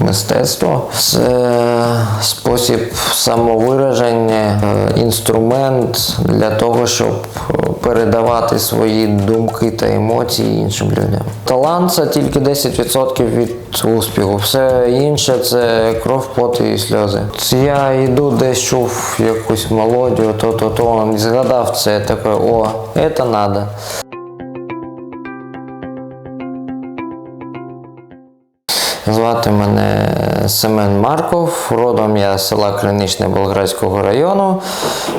Мистецтво це спосіб самовираження, е, інструмент для того, щоб е, передавати свої думки та емоції іншим людям. Талант це тільки 10% від успіху. Все інше це кров, пот і сльози. Я йду десь чув якусь мелодію, то-то, то згадав це таке, о, це треба. Звати мене Семен Марков, родом я з села Криничне Болградського району.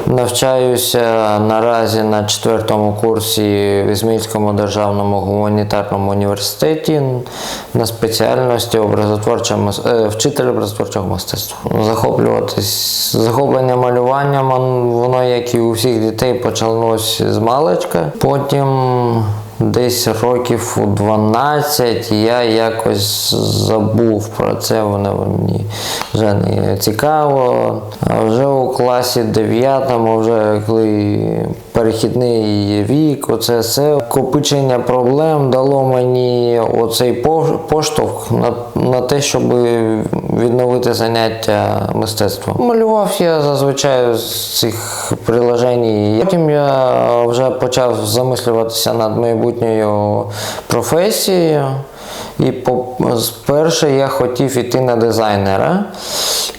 Навчаюся наразі на четвертому курсі в Ізмаїльському державному гуманітарному університеті на спеціальності образотворча е, вчитель образотворчого мистецтва. Захоплюватись захоплення малюванням, воно, як і у всіх дітей, почалось з маличка. Потім Десь років у 12 я якось забув про це, воно мені вже не цікаво. А вже у класі 9, вже коли перехідний вік, оце все копичення проблем дало мені оцей поштовх на, на те, щоб відновити заняття мистецтвом. Малював я зазвичай з цих приложень. Потім я вже почав замислюватися над майбутньою професією. І по, спершу я хотів іти на дизайнера.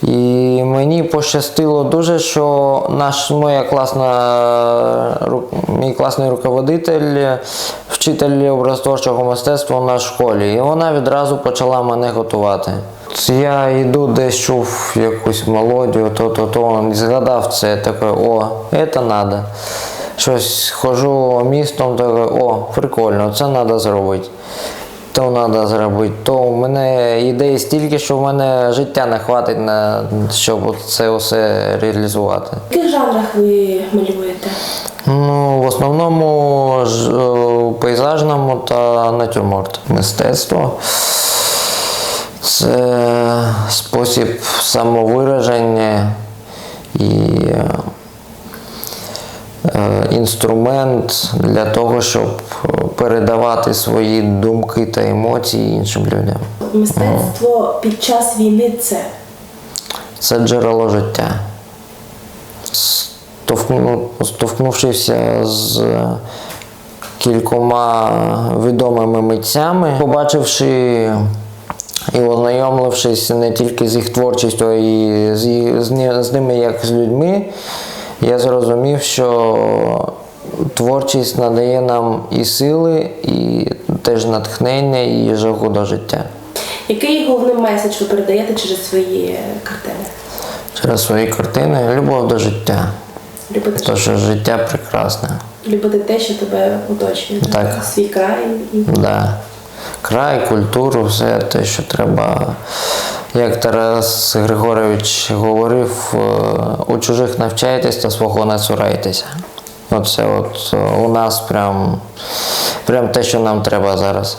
І мені пощастило дуже, що наш моя класна мій класний руководитель, вчитель образотворчого мистецтва на школі. І вона відразу почала мене готувати. Я йду десь чув якусь мелодію, то-то, то згадав це таке, о, це треба. Щось хожу містом, таке, о, прикольно, це треба зробити. То треба зробити, то у мене ідей стільки, що в мене життя не хватить на щоб це все реалізувати. В яких жанрах ви малюєте? Ну, в основному ж, е, пейзажному та натюрморт. Мистецтво це спосіб самовираження і е, інструмент для того, щоб передавати свої думки та емоції іншим людям. Мистецтво під час війни це. Це джерело життя. Стовкну, стовкнувшися з кількома відомими митцями, побачивши і ознайомившись не тільки з їх творчістю, а й з, їх- з, з ними як з людьми, я зрозумів, що творчість надає нам і сили, і теж натхнення, і жагу до життя. Який головний меседж ви передаєте через свої картини? Через свої картини любов до життя. Любити, Тому що життя прекрасне. любити те, що тебе оточує. Так. Свій край. І... Да. Край, культуру, все те, що треба. Як Тарас Григорович говорив, е, у чужих навчайтесь та свого не цурайтеся. Оце от е, у нас прям, прям те, що нам треба зараз.